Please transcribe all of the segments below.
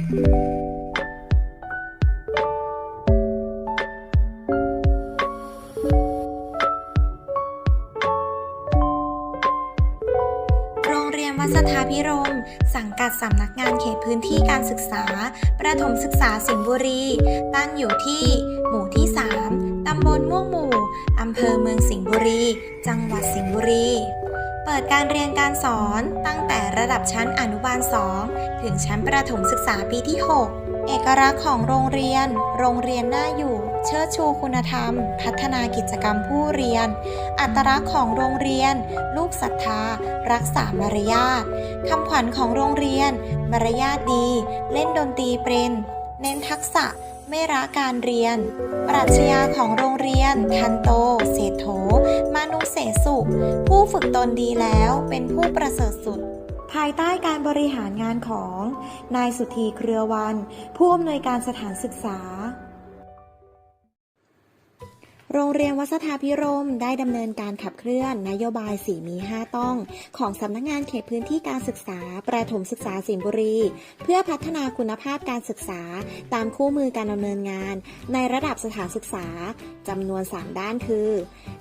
โรงเรียนวัดสถาพิรม สังกัดสำนักงานเขตพื้นที่การศึกษา ประถมศึกษาสิงห์บุรี ตั้งอยู่ที่ หมู่ที่ 3 ตำบลม่วงหมู่ อำเภอเมืองสิงห์บุรี จังหวัดสิงห์บุรี เปิดการเรียนการสอนตั้งแต่ระดับชั้นอนุบาล 2 ถึงชั้นประถมศึกษาปีที่ 6 เอกลักษณ์ของโรงเรียน โรงเรียนน่าอยู่ เชิดชูคุณธรรม พัฒนากิจกรรมผู้เรียน อัตลักษณ์ของโรงเรียน ลูกศรัทธา รักษามารยาทคำขวัญของโรงเรียน มารยาทดี เล่นดนตรีเป็น เน้นทักษะ ไม่รักการเรียน ปรัชญาของโรงเรียน ทันโต เศรษโถ มานุเสสุผู้ฝึกตนดีแล้วเป็นผู้ประเสริฐสุด ภายใต้การบริหารงานของ นายสุธีเครือวัน ผู้อำนวยการสถานศึกษา โรงเรียนวัดสถาพิรมได้ดำเนินการขับเคลื่อนนโยบายสีมี 5 ต้อง ของสำนักงานเขตพื้นที่การศึกษา ประถมศึกษาสิงห์บุรี เพื่อพัฒนาคุณภาพการศึกษา ตามคู่มือการดำเนินงาน ในระดับสถานศึกษาจำนวน 3 ด้านคือ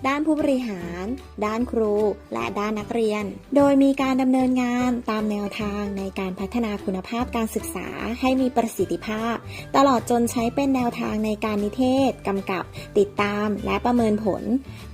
ด้านผู้บริหาร ด้านครู และด้านนักเรียน โดยมีการดำเนินงานตามแนวทางในการพัฒนาคุณภาพการศึกษาให้มีประสิทธิภาพ ตลอดจนใช้เป็นแนวทางในการนิเทศกำกับ ติดตามและประเมินผล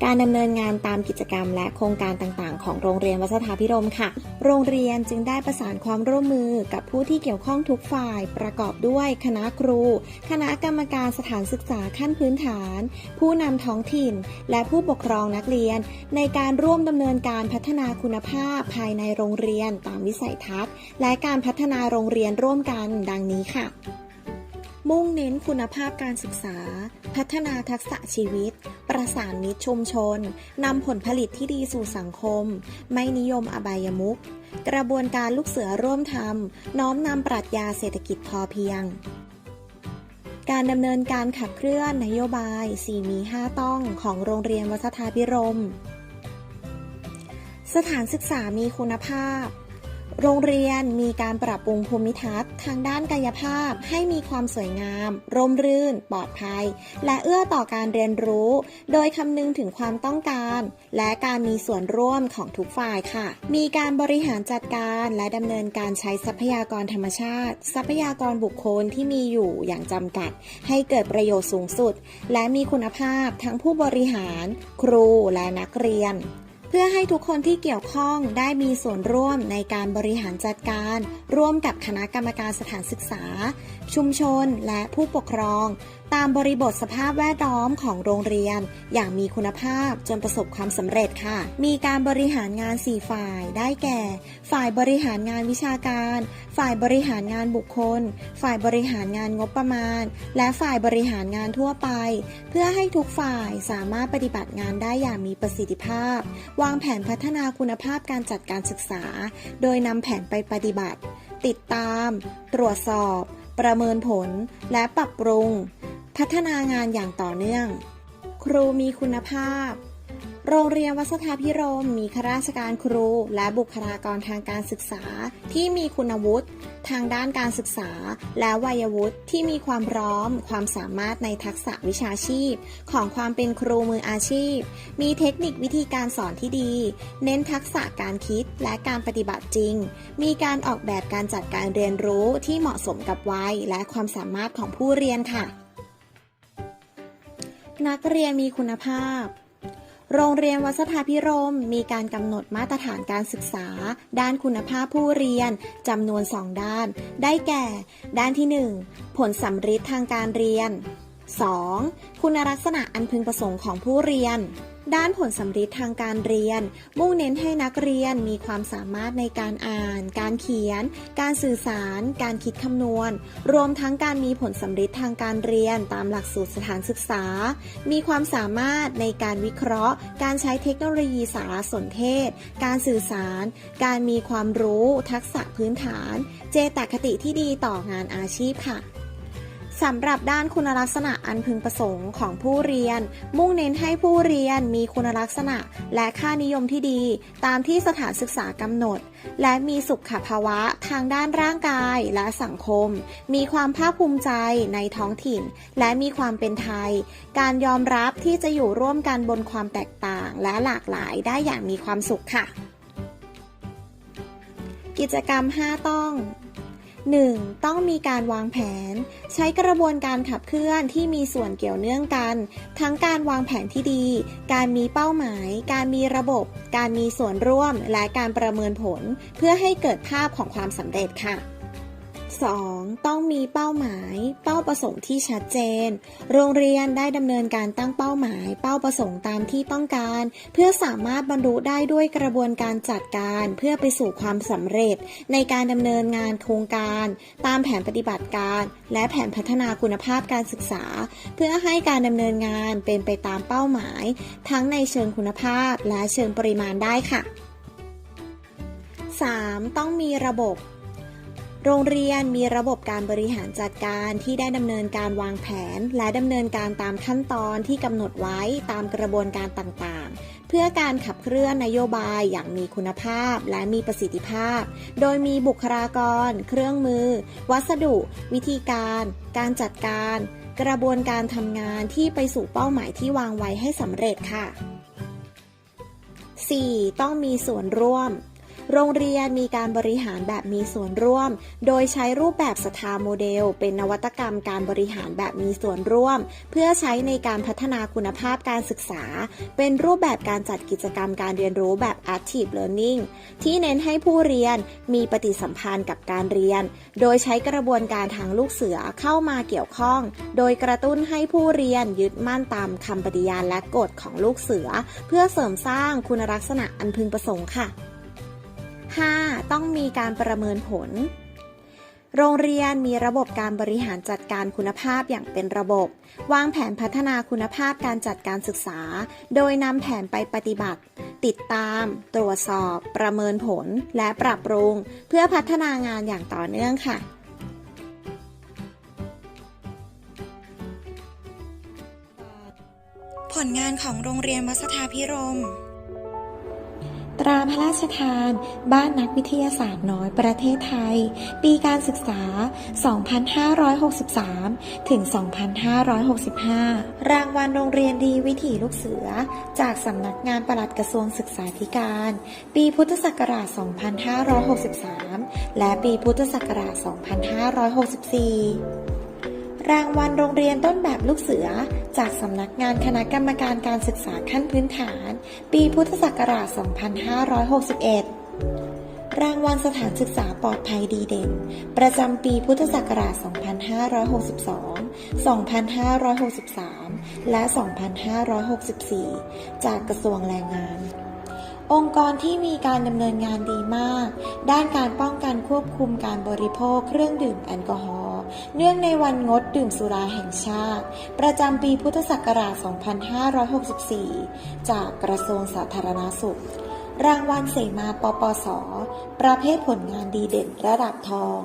การดำเนินงานตามกิจกรรม และโครงการต่างๆ ของโรงเรียนวัดสถาพิรมค่ะ โรงเรียนจึงได้ประสานความร่วมมือกับผู้ที่เกี่ยวข้องทุกฝ่าย ประกอบด้วยคณะครู คณะกรรมการสถานศึกษาขั้นพื้นฐาน ผู้นำท้องถิ่น และผู้ปกครองนักเรียน ในการร่วมดำเนินการพัฒนาคุณภาพภายในโรงเรียนตามวิสัยทัศน์ และการพัฒนาโรงเรียนร่วมกันดังนี้ค่ะ มุ่งเน้นคุณภาพการศึกษา พัฒนาทักษะชีวิต ประสานมิตรชุมชน นำผลผลิตที่ดีสู่สังคม ไม่นิยมอบายมุข กระบวนการลูกเสือร่วมทำน้อมนำปรัชญาเศรษฐกิจพอเพียง การดำเนินการขับเคลื่อนนโยบาย 4 มี 5 ต้องของโรงเรียนวัดสถาพิรม สถานศึกษามีคุณภาพ โรงเรียนมีการปรับปรุงภูมิทัศน์ ทางด้านกายภาพให้มีความสวยงาม ร่มรื่น ปลอดภัย และเอื้อต่อการเรียนรู้ โดยคำนึงถึงความต้องการ และการมีส่วนร่วมของทุกฝ่ายค่ะ มีการบริหารจัดการและดำเนินการใช้ทรัพยากรธรรมชาติ ทรัพยากรบุคคลที่มีอยู่อย่างจำกัด ให้เกิดประโยชน์สูงสุด และมีคุณภาพทั้งผู้บริหาร ครูและนักเรียน พื่อให้ทุกคนที่เกี่ยวข้องได้มีส่วนร่วมในการบริหารจัดการ ร่วมกับคณะกรรมการสถานศึกษา ชุมชนและผู้ปกครอง ตามบริบทสภาพแวดล้อมของโรงเรียน อย่างมีคุณภาพจนประสบความสำเร็จค่ะ มีการบริหารงาน 4 ฝ่ายได้แก่ ฝ่ายบริหารงานวิชาการ ฝ่ายบริหารงานบุคคล ฝ่ายบริหารงานงบประมาณ และฝ่ายบริหารงานทั่วไป เพื่อให้ทุกฝ่ายสามารถปฏิบัติงานได้อย่างมีประสิทธิภาพ วางแผนพัฒนาคุณภาพการจัดการศึกษา โดยนำแผนไปปฏิบัติ ติดตาม ตรวจสอบ ประเมินผล และปรับปรุง พัฒนางานอย่างต่อเนื่อง ครูมีคุณภาพ โรงเรียนวัดสถาพิรมมีข้าราชการครูและบุคลากรทางการศึกษาที่มีคุณวุฒิทางด้านการศึกษา และวัยวุฒิที่มีความพร้อม ความสามารถในทักษะวิชาชีพ ของความเป็นครูมืออาชีพ มีเทคนิควิธีการสอนที่ดี เน้นทักษะการคิดและการปฏิบัติจริง มีการออกแบบการจัดการเรียนรู้ที่เหมาะสมกับวัยและความสามารถของผู้เรียนค่ะ นักเรียนมีคุณภาพ โรงเรียนวัดสถาพิรมมีการกำหนดมาตรฐานการศึกษา ด้านคุณภาพผู้เรียนจำนวน 2 ด้าน ได้แก่ ด้านที่ 1 ผลสัมฤทธิ์ทางการเรียน 2. คุณลักษณะอันพึงประสงค์ของผู้เรียน ด้านผลสัมฤทธิ์ทางการเรียน มุ่งเน้นให้นักเรียนมีความสามารถในการอ่าน การเขียน การสื่อสาร การคิดคำนวณ รวมทั้งการมีผลสัมฤทธิ์ทางการเรียนตามหลักสูตรสถานศึกษา มีความสามารถในการวิเคราะห์ การใช้เทคโนโลยีสารสนเทศ การสื่อสาร การมีความรู้ ทักษะพื้นฐาน เจตคติที่ดีต่องานอาชีพค่ะ สำหรับด้านคุณลักษณะอันพึงประสงค์ของผู้เรียน มุ่งเน้นให้ผู้เรียนมีคุณลักษณะและค่านิยมที่ดี ตามที่สถานศึกษากำหนด และมีสุขภาวะทางด้านร่างกายและสังคม มีความภาคภูมิใจในท้องถิ่น และมีความเป็นไทย การยอมรับที่จะอยู่ร่วมกันบนความแตกต่างและหลากหลายได้อย่างมีความสุขค่ะ กิจกรรม 5 ต้อง 1. ต้องมีการวางแผน ใช้กระบวนการขับเคลื่อนที่มีส่วนเกี่ยวเนื่องกัน ทั้งการวางแผนที่ดี การมีเป้าหมาย การมีระบบ การมีส่วนร่วม และการประเมินผล เพื่อให้เกิดภาพของความสำเร็จค่ะ 2. ต้องมีเป้าหมาย เป้าประสงค์ที่ชัดเจน โรงเรียนได้ดำเนินการตั้งเป้าหมาย เป้าประสงค์ตามที่ต้องการ เพื่อสามารถบรรลุได้ด้วยกระบวนการจัดการเพื่อไปสู่ความสำเร็จ ในการดำเนินงานโครงการ ตามแผนปฏิบัติการ และแผนพัฒนาคุณภาพการศึกษา เพื่อให้การดำเนินงานเป็นไปตามเป้าหมาย ทั้งในเชิงคุณภาพและเชิงปริมาณได้ค่ะ 3. ต้องมีระบบ โรงเรียนมีระบบการบริหารจัดการที่ได้ดำเนินการวางแผน และดำเนินการตามขั้นตอนที่กำหนดไว้ตามกระบวนการต่างๆ เพื่อการขับเคลื่อนนโยบายอย่างมีคุณภาพและมีประสิทธิภาพ โดยมีบุคลากร เครื่องมือ วัสดุ วิธีการ การจัดการ กระบวนการทำงานที่ไปสู่เป้าหมายที่วางไว้ให้สำเร็จค่ะ 4. ต้องมีส่วนร่วม โรงเรียนมีการบริหารแบบมีส่วนร่วม โดยใช้รูปแบบสถาโมเดล เป็นนวัตกรรมการบริหารแบบมีส่วนร่วม เพื่อใช้ในการพัฒนาคุณภาพการศึกษา เป็นรูปแบบการจัดกิจกรรมการเรียนรู้แบบ active learning ที่เน้นให้ผู้เรียนมีปฏิสัมพันธ์กับการเรียน โดยใช้กระบวนการทางลูกเสือเข้ามาเกี่ยวข้อง โดยกระตุ้นให้ผู้เรียนยึดมั่นตามคำปฏิญาณและกฎของลูกเสือ เพื่อเสริมสร้างคุณลักษณะอันพึงประสงค์ค่ะ 5. ต้องมีการประเมินผล โรงเรียนมีระบบการบริหารจัดการคุณภาพอย่างเป็นระบบ วางแผนพัฒนาคุณภาพการจัดการศึกษา โดยนำแผนไปปฏิบัติ ติดตาม ตรวจสอบ ประเมินผล และปรับปรุง เพื่อพัฒนางานอย่างต่อเนื่องค่ะผลงานของโรงเรียนวัสถาพิรม ราพระราชทาน บ้านนักวิทยาศาสตร์น้อยประเทศไทย ปีการศึกษา 2563 ถึง 2565 รางวัลโรงเรียนดีวิถีลูกเสือ จากสำนักงานปลัดกระทรวงศึกษาธิการ ปีพุทธศักราช 2563 และปีพุทธศักราช 2564 รางวัลโรงเรียนต้นแบบลูกเสือ จากสำนักงานคณะกรรมการการศึกษาขั้นพื้นฐาน ปีพุทธศักราช 2561 รางวัลสถานศึกษาปลอดภัยดีเด่น ประจำปีพุทธศักราช 2562 2563 และ 2564 จากกระทรวงแรงงานองค์กรที่มีการดำเนินงานดีมาก ด้านการป้องกันควบคุมการบริโภคเครื่องดื่มแอลกอฮอล์ เนื่องในวันงด ดื่มสุราแห่งชาติ ประจำปีพุทธศักราช 2564 จากกระทรวงสาธารณาสุข รางวัลเสมาปปส ประเภทผลงานดีเด่นระดับทอง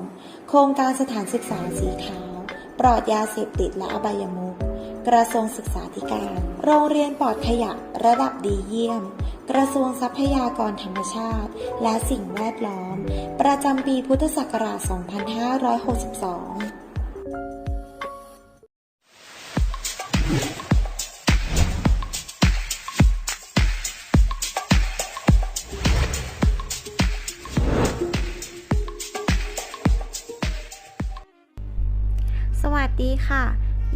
โครงการสถานศึกษาสีขาว ปลอดยาเสพติดและอบายมุขกระทรวงศึกษาธิการ โรงเรียนปลอดขยะระดับดีเยี่ยม กระทรวงทรัพยากรธรรมชาติ และสิ่งแวดล้อม ประจำปีพุทธศักราช 2562 สวัสดีค่ะ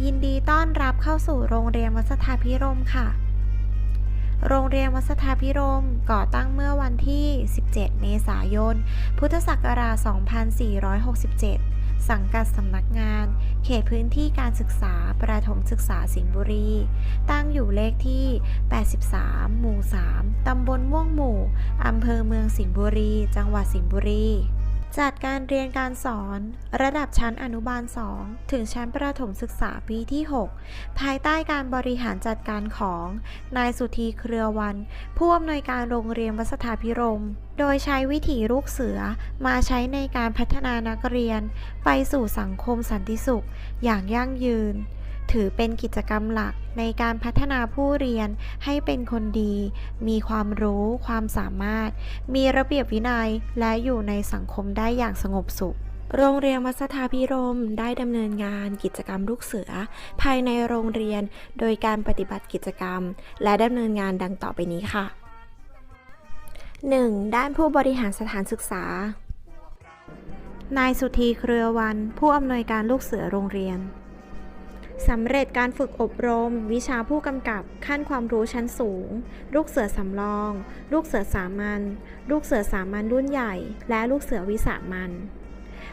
ยินดีต้อนรับเข้าสู่โรงเรียนวัสถาพิรมค่ะ โรงเรียนวัสถาพิรมก่อตั้งเมื่อวันที่ 17 เมษายน พุทธศักราช 2467 สังกัดสำนักงาน เขตพื้นที่การศึกษาประถมศึกษาสิงห์บุรี ตั้งอยู่เลขที่ 83 หมู่ 3 ตำบลม่วงหมู่ อำเภอเมืองสิงห์บุรี จังหวัดสิงห์บุรี จัดการเรียนการสอน ระดับชั้นอนุบาล 2 ถึงชั้นประถมศึกษาปีที่ 6 ภายใต้การบริหารจัดการของ นายสุธีเครือวัน ผู้อำนวยการโรงเรียนวัสถาพิรม โดยใช้วิถีลูกเสือมาใช้ในการพัฒนานักเรียน ไปสู่สังคมสันติสุข อย่างยั่งยืน ถือเป็นกิจกรรมหลักในการพัฒนาผู้เรียนให้เป็นคนดี มีความรู้ ความสามารถ มีระเบียบวินัย และอยู่ในสังคมได้อย่างสงบสุขโรงเรียนวัดสถาพิรมได้ดำเนินงานกิจกรรมลูกเสือ ภายในโรงเรียนโดยการปฏิบัติกิจกรรม และดำเนินงานดังต่อไปนี้ค่ะ 1. ด้านผู้บริหารสถานศึกษา นายสุธีเครือวัน ผู้อำนวยการลูกเสือโรงเรียน สำเร็จการฝึกอบรม วิชาผู้กำกับขั้นความรู้ชั้นสูง ลูกเสือสำรอง ลูกเสือสามัญลูกเสือสามัญรุ่นใหญ่ และลูกเสือวิสามัญ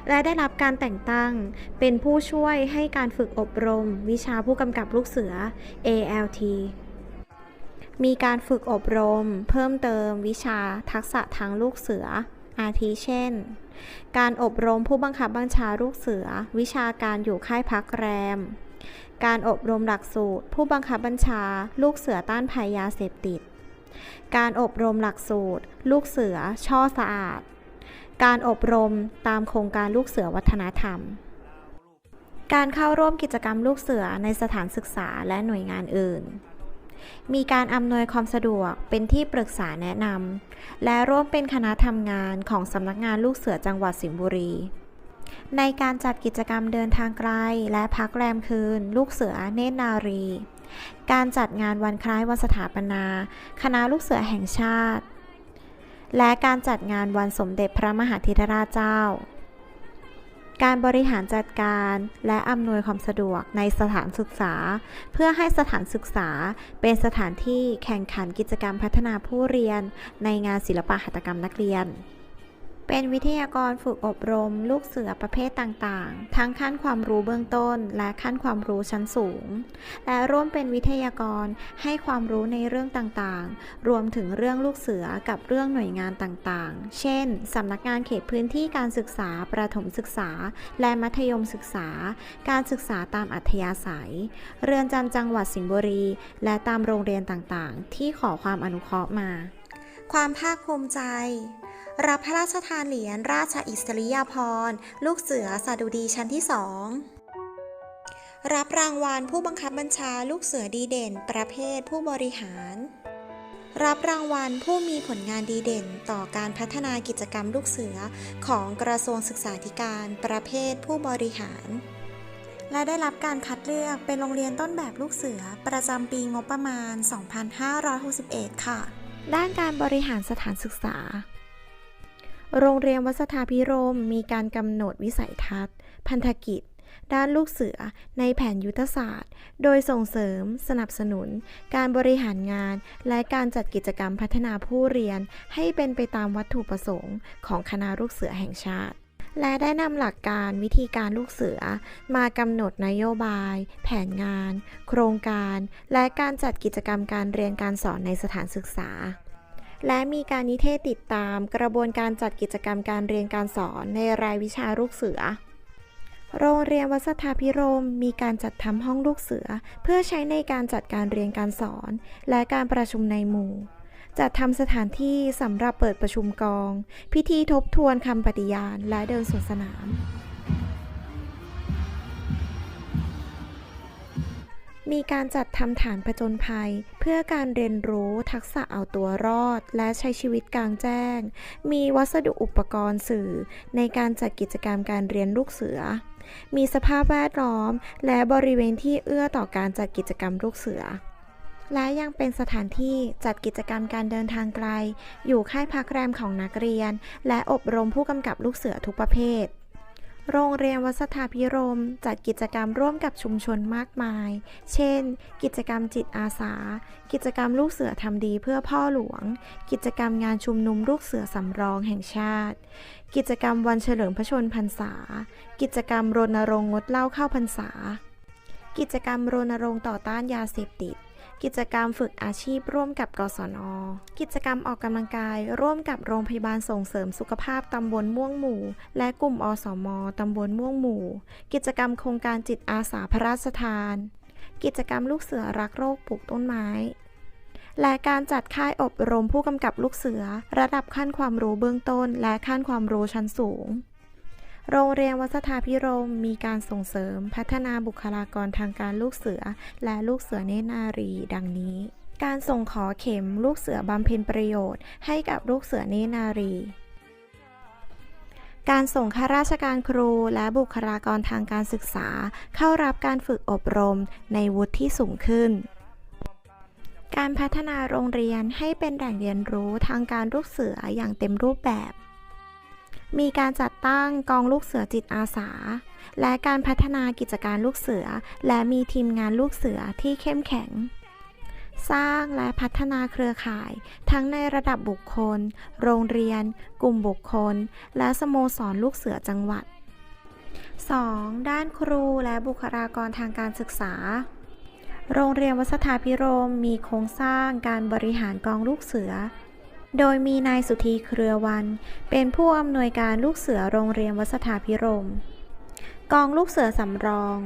และได้รับการแต่งตั้ง เป็นผู้ช่วยให้การฝึกอบรม วิชาผู้กำกับลูกเสือ ALT มีการฝึกอบรม เพิ่มเติมวิชาทักษะทางลูกเสือ อาทิเช่น การอบรมผู้บังคับบัญชาลูกเสือ วิชาการอยู่ค่ายพักแรม การอบรมหลักสูตร ผู้บังคับบัญชา ลูกเสือต้านภัยยาเสพติด การอบรมหลักสูตร ลูกเสือช่อสะอาด การอบรมตามโครงการลูกเสือวัฒนธรรม การเข้าร่วมกิจกรรมลูกเสือในสถานศึกษาและหน่วยงานอื่นมีการอำนวยความสะดวกเป็นที่ปรึกษาแนะนำ และร่วมเป็นคณะทำงานของสำนักงานลูกเสือจังหวัดสิงห์บุรี ในการจัดกิจกรรมเดินทางไกล และพักแรมคืน ลูกเสือเนตรนารี การจัดงานวันคล้ายวันสถาปนา คณะลูกเสือแห่งชาติ และการจัดงานวันสมเด็จพระมหาธิดราชเจ้า การบริหารจัดการและอำนวยความสะดวกในสถานศึกษา เพื่อให้สถานศึกษาเป็นสถานที่แข่งขันกิจกรรมพัฒนาผู้เรียน ในงานศิลปะหัตถกรรมนักเรียน เป็นวิทยากรฝึกอบรม ลูกเสือประเภทต่างๆ ทั้งขั้นความรู้เบื้องต้น และขั้นความรู้ชั้นสูง และร่วมเป็นวิทยากรให้ความรู้ในเรื่องต่างๆ รวมถึงเรื่องลูกเสือกับเรื่องหน่วยงานต่างๆ เช่น สำนักงานเขตพื้นที่การศึกษาประถมศึกษา และมัธยมศึกษา การศึกษาตามอัธยาศัย เรือนจำจังหวัดสิงห์บุรี และตามโรงเรียนต่างๆ ที่ขอความอนุเคราะห์มา ความภาคภูมิใจ รับพระราชทานเหรียญราชอิสริยาภรณ์ ลูกเสือสดุดีชั้นที่สองรับรางวัลผู้บังคับบัญชาลูกเสือดีเด่น ประเภทผู้บริหาร รับรางวัลผู้มีผลงานดีเด่นต่อการพัฒนากิจกรรมลูกเสือของกระทรวงศึกษาธิการประเภทผู้บริหาร และได้รับการคัดเลือกเป็นโรงเรียนต้นแบบลูกเสือประจำปีงบประมาณ 2561 ค่ะ ด้านการบริหารสถานศึกษา โรงเรียนวัสถาพิรมมีการกำหนดวิสัยทัศน์ พันธกิจ ด้านลูกเสือในแผนยุทธศาสตร์ โดยส่งเสริม สนับสนุน การบริหารงาน และการจัดกิจกรรมพัฒนาผู้เรียน ให้เป็นไปตามวัตถุประสงค์ของคณะลูกเสือแห่งชาติและได้นำหลักการวิธีการลูกเสือ มากำหนดนโยบาย แผนงาน โครงการ และการจัดกิจกรรมการเรียนการสอนในสถานศึกษา และมีการนิเทศติดตามกระบวนการจัดกิจกรรมการเรียนการสอนในรายวิชาลูกเสือ โรงเรียนวัดสถาพิรมมีการจัดทำห้องลูกเสือ เพื่อใช้ในการจัดการเรียนการสอน และการประชุมในหมู่ จัดทำสถานที่สำหรับเปิดประชุมกอง พิธีทบทวนคำปฏิญาณและเดินสวนสนาม มีการจัดทำฐานผจญภัย เพื่อการเรียนรู้ทักษะเอาตัวรอด และใช้ชีวิตกลางแจ้ง มีวัสดุอุปกรณ์สื่อ ในการจัดกิจกรรมการเรียนลูกเสือ มีสภาพแวดล้อม และบริเวณที่เอื้อต่อการจัดกิจกรรมลูกเสือ และยังเป็นสถานที่จัดกิจกรรมการเดินทางไกล อยู่ค่ายพักแรมของนักเรียน และอบรมผู้กำกับลูกเสือทุกประเภท โรงเรียนวัดสถาพิรมจัดกิจกรรมร่วมกับชุมชนมากมาย เช่น กิจกรรมจิตอาสา กิจกรรมลูกเสือทำดีเพื่อพ่อหลวง กิจกรรมงานชุมนุมลูกเสือสำรองแห่งชาติ กิจกรรมวันเฉลิมพระชนพรรษา กิจกรรมรณรงค์งดเหล้าเข้าพรรษา กิจกรรมรณรงค์ต่อต้านยาเสพติด กิจกรรมฝึกอาชีพร่วมกับกศน กิจกรรมออกกำลังกาย ร่วมกับโรงพยาบาลส่งเสริมสุขภาพตำบลม่วงหมู่ และกลุ่มอสมตำบลม่วงหมู่ กิจกรรมโครงการจิตอาสาพระราชทาน กิจกรรมลูกเสือรักโรคปลูกต้นไม้และการจัดค่ายอบรมผู้กำกับลูกเสือ ระดับขั้นความรู้เบื้องต้น และขั้นความรู้ชั้นสูง โรงเรียนวัดสถาพิรมมีการส่งเสริมพัฒนาบุคลากรทางการลูกเสือ และลูกเสือเนตรนารีดังนี้ การส่งขอเข็มลูกเสือบำเพ็ญประโยชน์ ให้กับลูกเสือเนตรนารี การส่งข้าราชการครูและบุคลากรทางการศึกษา เข้ารับการฝึกอบรมในวุฒิที่สูงขึ้นการพัฒนาโรงเรียนให้เป็นแหล่งเรียนรู้ทางการลูกเสืออย่างเต็มรูปแบบ มีการจัดตั้งกองลูกเสือจิตอาสา และการพัฒนากิจการลูกเสือ และมีทีมงานลูกเสือที่เข้มแข็ง สร้างและพัฒนาเครือข่าย ทั้งในระดับบุคคล โรงเรียน กลุ่มบุคคล และสโมสรลูกเสือจังหวัด 2. ด้านครูและบุคลากรทางการศึกษา โรงเรียนวัดสถาพิรมมีโครงสร้างการบริหารกองลูกเสือ โดยมีนายสุธีเครือวัน เป็นผู้อำนวยการลูกเสือโรงเรียนวัสถาพิรม กองลูกเสือสำรอง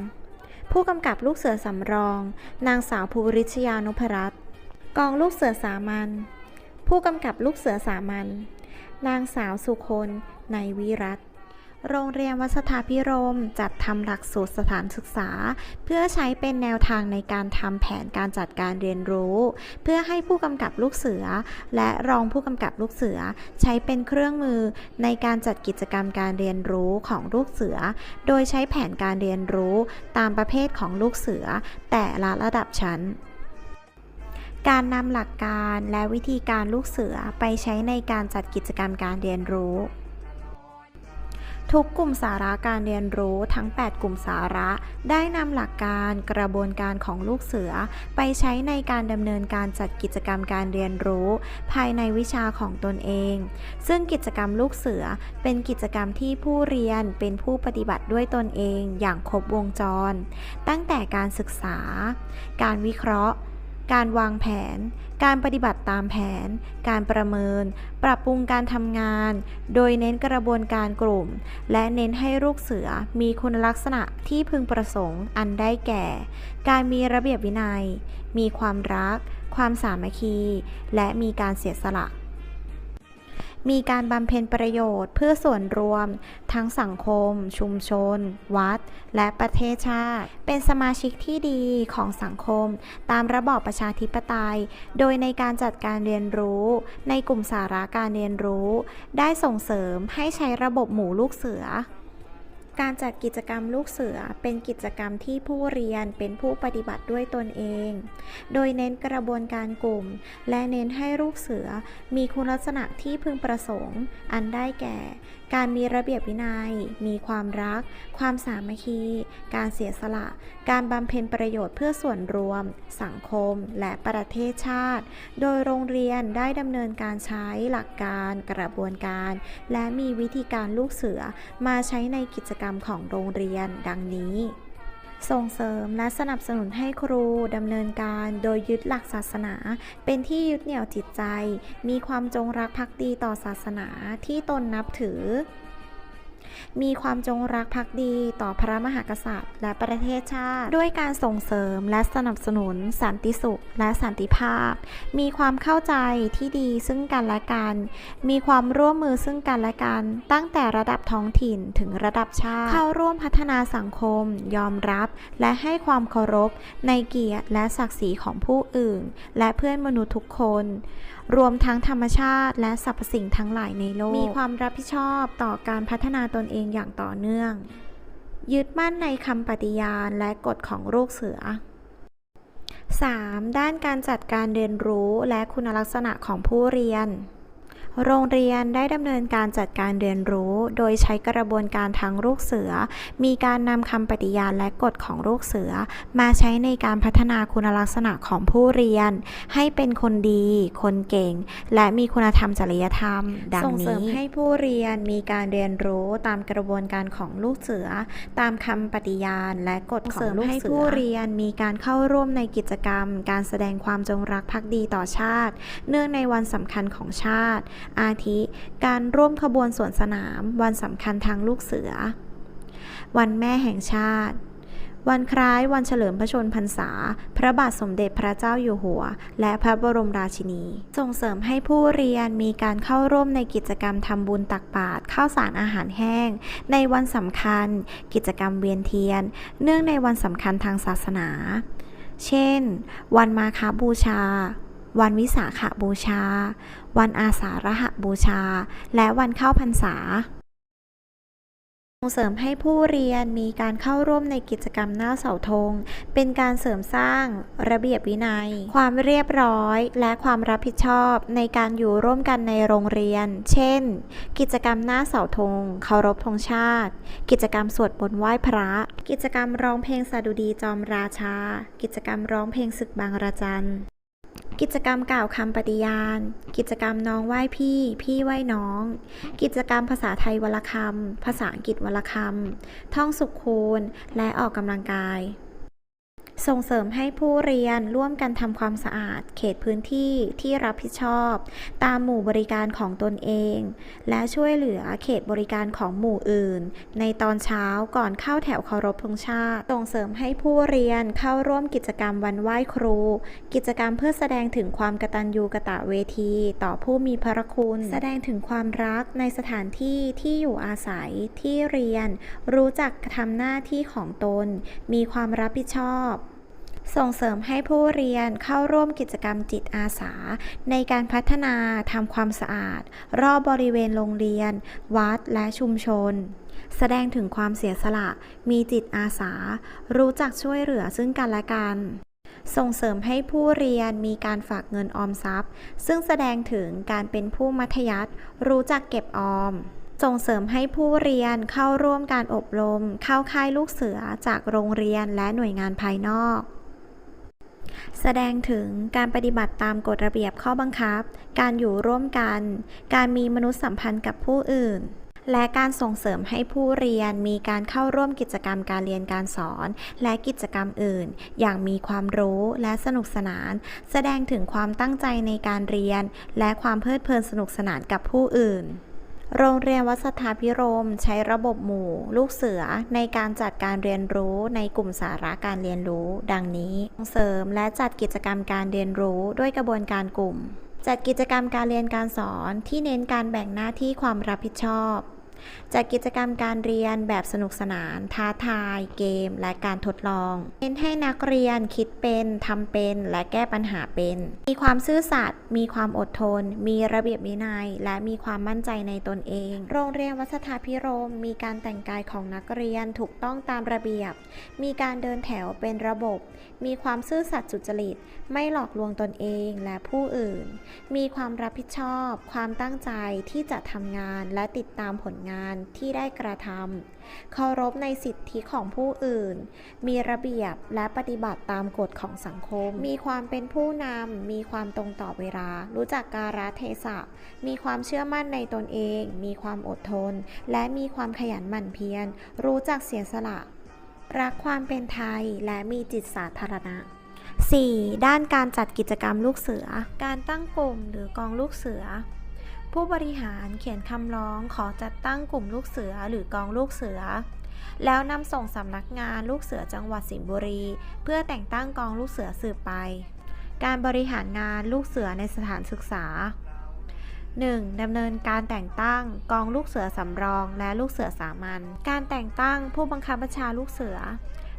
ผู้กำกับลูกเสือสำรอง นางสาวภูริชยานุพรัตน์กองลูกเสือสามัญผู้กำกับลูกเสือสามัญนางสาวสุคนในยวิรัต โรงเรียนวัสถาพิรมจัดทำหลักสูตรสถานศึกษา เพื่อใช้เป็นแนวทางในการทำแผนการจัดการเรียนรู้ เพื่อให้ผู้กำกับลูกเสือ และรองผู้กำกับลูกเสือ ใช้เป็นเครื่องมือในการจัดกิจกรรมการเรียนรู้ของลูกเสือ โดยใช้แผนการเรียนรู้ตามประเภทของลูกเสือ แต่ละระดับชั้นการนำหลักการและวิธีการลูกเสือไปใช้ในการจัดกิจกรรมการเรียนรู้ ทุกกลุ่มสาระการเรียนรู้ทั้ง 8 กลุ่มสาระ ได้นำหลักการกระบวนการของลูกเสือ ไปใช้ในการดำเนินการจัดกิจกรรมการเรียนรู้ ภายในวิชาของตนเอง ซึ่งกิจกรรมลูกเสือเป็นกิจกรรมที่ผู้เรียนเป็นผู้ปฏิบัติด้วยตนเองอย่างครบวงจร ตั้งแต่การศึกษา การวิเคราะห์ การวางแผน การปฏิบัติตามแผน การประเมิน ปรับปรุงการทำงาน โดยเน้นกระบวนการกลุ่ม และเน้นให้ลูกเสือมีคุณลักษณะที่พึงประสงค์อันได้แก่ การมีระเบียบวินัย มีความรัก ความสามัคคี และมีการเสียสละ มีการบำเพ็ญประโยชน์เพื่อส่วนรวม ทั้งสังคม ชุมชน วัด และประเทศชาติ เป็นสมาชิกที่ดีของสังคม ตามระบอบประชาธิปไตย โดยในการจัดการเรียนรู้ ในกลุ่มสาระการเรียนรู้ ได้ส่งเสริมให้ใช้ระบบหมู่ลูกเสือ การจัดกิจกรรมลูกเสือเป็นกิจกรรมที่ผู้เรียนเป็นผู้ปฏิบัติด้วยตนเอง โดยเน้นกระบวนการกลุ่ม และเน้นให้ลูกเสือมีคุณลักษณะที่พึงประสงค์ อันได้แก่ การมีระเบียบวินัย มีความรัก ความสามัคคี การเสียสละ การบำเพ็ญประโยชน์เพื่อส่วนรวม สังคม และประเทศชาติ โดยโรงเรียนได้ดำเนินการใช้หลักการกระบวนการ และมีวิธีการลูกเสือมาใช้ในกิจกรรมของโรงเรียนดังนี้ ส่งเสริมและสนับสนุนให้ครูดำเนินการโดยยึดหลักศาสนา เป็นที่ยึดเหนี่ยวจิตใจ มีความจงรักภักดีต่อศาสนาที่ตนนับถือ มีความจงรักภักดีต่อพระมหากษัตริย์ และประเทศชาติ ด้วยการส่งเสริมและสนับสนุนสันติสุขและสันติภาพ มีความเข้าใจที่ดีซึ่งกันและกัน มีความร่วมมือซึ่งกันและกัน ตั้งแต่ระดับท้องถิ่นถึงระดับชาติ เข้าร่วมพัฒนาสังคม ยอมรับ และให้ความเคารพ ในเกียรติและศักดิ์ศรีของผู้อื่น และเพื่อนมนุษย์ทุกคน รวมทั้งธรรมชาติและสรรพสิ่งทั้งหลายในโลก มีความรับผิดชอบต่อการพัฒนาตนเองอย่างต่อเนื่อง ยึดมั่นในคำปฏิญาณและกฎของลูกเสือ 3. ด้านการจัดการเรียนรู้และคุณลักษณะของผู้เรียน โรงเรียนได้ดำเนินการจัดการเรียนรู้ โดยใช้กระบวนการทางลูกเสือ มีการนำคำปฏิญาณและกฎของลูกเสือ มาใช้ในการพัฒนาคุณลักษณะของผู้เรียน ให้เป็นคนดี คนเก่ง และมีคุณธรรมจริยธรรม ดังนี้ส่งเสริมให้ให้ผู้เรียนมีการเรียนรู้ตามกระบวนการของลูกเสือ ตามคำปฏิญาณและกฎของลูกเสือให้ผู้เรียนมีการเข้าร่วมในกิจกรรม การแสดงความจงรักภักดีต่อชาติ เนื่องในวันสำคัญของชาติอาทิ การร่วมขบวนสวนสนาม วันสำคัญทางลูกเสือ วันแม่แห่งชาติ วันคล้ายวันเฉลิมพระชนมพรรษา พระบาทสมเด็จพระเจ้าอยู่หัว และพระบรมราชินี ส่งเสริมให้ผู้เรียนมีการเข้าร่วมในกิจกรรมทำบุญตักบาตรข้าวสารอาหารแห้ง ในวันสำคัญ กิจกรรมเวียนเทียน เนื่องในวันสำคัญทางศาสนา เช่น วันมาคาบูชาวันวิสาขบูชา วันอาสาฬหบูชา และวันเข้าพรรษาส่งเสริมให้ผู้เรียนมีการเข้าร่วมในกิจกรรมหน้าเสาธง เป็นการเสริมสร้างระเบียบวินัย ความเรียบร้อย และความรับผิดชอบในการอยู่ร่วมกันในโรงเรียน เช่น กิจกรรมหน้าเสาธงเคารพธงชาติ กิจกรรมสวดมนต์ไหว้พระ กิจกรรมร้องเพลงสดุดีจอมราชา กิจกรรมร้องเพลงศึกบางระจัน กิจกรรมกล่าวคำปฏิญาณ กิจกรรมน้องไหว้พี่ พี่ไหว้น้อง กิจกรรมภาษาไทยวรรคำภาษาอังกฤษวรรคำท่องสุขคูณ และออกกำลังกาย ส่งเสริมให้ผู้เรียนร่วมกันทำความสะอาด เขตพื้นที่ที่รับผิดชอบ ตามหมู่บริการของตนเอง และช่วยเหลือเขตบริการของหมู่อื่น ในตอนเช้าก่อนเข้าแถวเคารพธงชาติ ส่งเสริมให้ผู้เรียนเข้าร่วมกิจกรรมวันไหว้ครู กิจกรรมเพื่อแสดงถึงความกตัญญูกะตะเวที ต่อผู้มีพระคุณ แสดงถึงความรักในสถานที่ที่อยู่อาศัยที่เรียน รู้จักทำหน้าที่ของตน มีความรับผิดชอบ ส่งเสริมให้ผู้เรียนเข้าร่วมกิจกรรมจิตอาสา ในการพัฒนาทำความสะอาด รอบบริเวณโรงเรียน วัดและชุมชน แสดงถึงความเสียสละ มีจิตอาสา รู้จักช่วยเหลือซึ่งกันและกันส่งเสริมให้ผู้เรียนมีการฝากเงินออมทรัพย์ ซึ่งแสดงถึงการเป็นผู้มัธยัสถ์รู้จักเก็บออม ส่งเสริมให้ผู้เรียนเข้าร่วมการอบรม เข้าค่ายลูกเสือจากโรงเรียนและหน่วยงานภายนอก แสดงถึงการปฏิบัติตามกฎระเบียบข้อบังคับ การอยู่ร่วมกัน การมีมนุษยสัมพันธ์กับผู้อื่น และการส่งเสริมให้ผู้เรียนมีการเข้าร่วมกิจกรรมการเรียนการสอน และกิจกรรมอื่น อย่างมีความรู้และสนุกสนาน แสดงถึงความตั้งใจในการเรียน และความเพลิดเพลินสนุกสนานกับผู้อื่น โรงเรียนวัดสถาพิรมใช้ระบบหมู่ ลูกเสือในการจัดการเรียนรู้ในกลุ่มสาระการเรียนรู้ ดังนี้เสริมและจัดกิจกรรมการเรียนรู้ด้วยกระบวนการกลุ่ม จัดกิจกรรมการเรียนการสอนที่เน้นการแบ่งหน้าที่ความรับผิดชอบ จัดกิจกรรมการเรียนแบบสนุกสนาน ท้าทาย เกม และการทดลองเน้นให้นักเรียนคิดเป็นทำเป็น และแก้ปัญหาเป็น มีความซื่อสัตย์มีความอดทน มีระเบียบวินัย และมีความมั่นใจในตนเอง โรงเรียนวัดสถาพิรม มีการแต่งกายของนักเรียนถูกต้องตามระเบียบ มีการเดินแถวเป็นระบบ มีความซื่อสัตย์สุจริต ไม่หลอกลวงตนเองและผู้อื่น มีความรับผิดชอบ ความตั้งใจที่จะทำงานและติดตามผลงานที่ได้กระทำเคารพในสิทธิของผู้อื่น มีระเบียบและปฏิบัติตามกฎของสังคม มีความเป็นผู้นำมีความตรงต่อเวลา รู้จักการะเทศะ มีความเชื่อมั่นในตนเอง มีความอดทน และมีความขยันหมั่นเพียร รู้จักเสียสละ รักความเป็นไทยและมีจิตสาธารณะ 4. ด้านการจัดกิจกรรมลูกเสือ การตั้งกลุ่มหรือกองลูกเสือ ผู้บริหารเขียนคำร้องขอจัดตั้งกลุ่มลูกเสือหรือกองลูกเสือ แล้วนำส่งสำนักงานลูกเสือจังหวัดสิงห์บุรี เพื่อแต่งตั้งกองลูกเสือสืบไป การบริหารงานลูกเสือในสถานศึกษา 1. ดำเนินการแต่งตั้งกองลูกเสือสำรองและลูกเสือสามัญ การแต่งตั้งผู้บังคับบัญชาลูกเสือ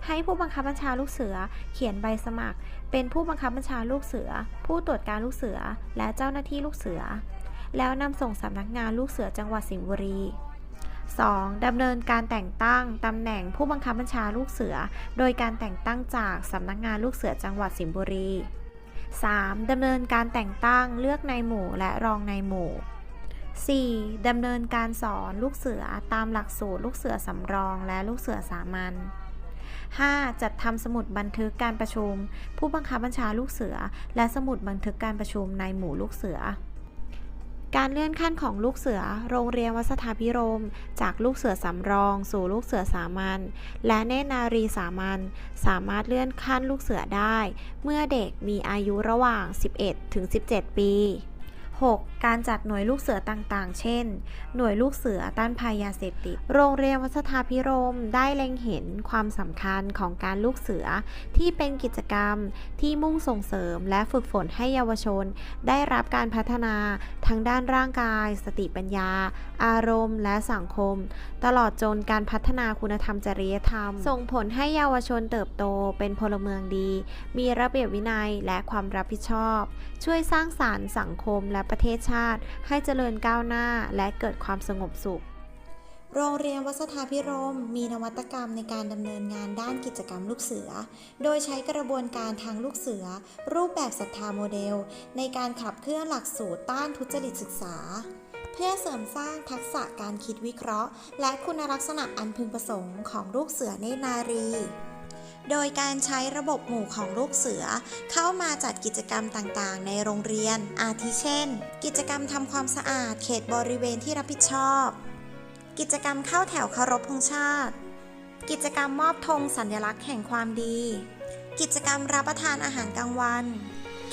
ให้ผู้บังคับบัญชาลูกเสือเขียนใบสมัคร เป็นผู้บังคับบัญชาลูกเสือ ผู้ตรวจการลูกเสือ และเจ้าหน้าที่ลูกเสือ แล้วนำส่งสำนักงานลูกเสือจังหวัดสิงห์บุรี 2. ดำเนินการแต่งตั้งตำแหน่งผู้บังคับบัญชาลูกเสือ โดยการแต่งตั้งจากสำนักงานลูกเสือจังหวัดสิงห์บุรี 3. ดำเนินการแต่งตั้งเลือกนายหมู่และรองนายหมู่ 4. ดำเนินการสอนลูกเสือตามหลักสูตรลูกเสือสำรองและลูกเสือสามัญ 5. จัดทำสมุดบันทึกการประชุม ผู้บังคับบัญชาลูกเสือ และสมุดบันทึกการประชุมในหมู่ลูกเสือ การเลื่อนขั้นของลูกเสือโรงเรียนวัสถาพิรม จากลูกเสือสำรอง สู่ลูกเสือสามัญและเนตรนารีสามัญสามารถเลื่อนขั้นลูกเสือได้ เมื่อเด็กมีอายุระหว่าง 11 ถึง 17 ปี 6. การจัดหน่วยลูกเสือต่างๆ เช่น หน่วยลูกเสือต้านภัยยาเสพติด โรงเรียนวัฒนาพิรมได้เล็งเห็นความสำคัญของการลูกเสือที่เป็นกิจกรรมที่มุ่งส่งเสริมและฝึกฝนให้เยาวชน ได้รับการพัฒนาทั้งด้านร่างกาย สติปัญญา อารมณ์ และสังคม ตลอดจนการพัฒนาคุณธรรมจริยธรรม ส่งผลให้เยาวชนเติบโตเป็นพลเมืองดี มีระเบียบวินัยและความรับผิดชอบ ช่วยสร้างสารรค์สังคมและประเทศชาติ ให้เจริญก้าวหน้าและเกิดความสงบสุขโรงเรียนวัดสถาพิรม มีนวัตกรรมในการดำเนินงานด้านกิจกรรมลูกเสือ โดยใช้กระบวนการทางลูกเสือ รูปแบบศรัทธาโมเดล ในการขับเคลื่อนหลักสูตรต้านทุจริตศึกษา พื่อเสริมสร้างทักษะการคิดวิเคราะห์ และคุณลักษณะอันพึงประสงค์ของลูกเสือเนตรนารี โดยการใช้ระบบหมู่ของลูกเสือ เข้ามาจัดกิจกรรมต่างๆ ในโรงเรียน อาทิเช่น กิจกรรมทำความสะอาดเขตบริเวณที่รับผิดชอบ กิจกรรมเข้าแถวเคารพธงชาติ กิจกรรมมอบธงสัญลักษณ์แห่งความดี กิจกรรมรับประทานอาหารกลางวัน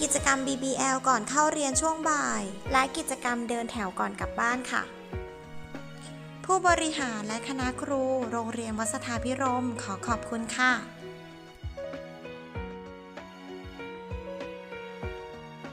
กิจกรรม BBL ก่อนเข้าเรียนช่วงบ่าย และกิจกรรมเดินแถวก่อนกลับบ้านค่ะ ผู้บริหารและคณะครู โรงเรียนวัสถาพิรมขอขอบคุณค่ะ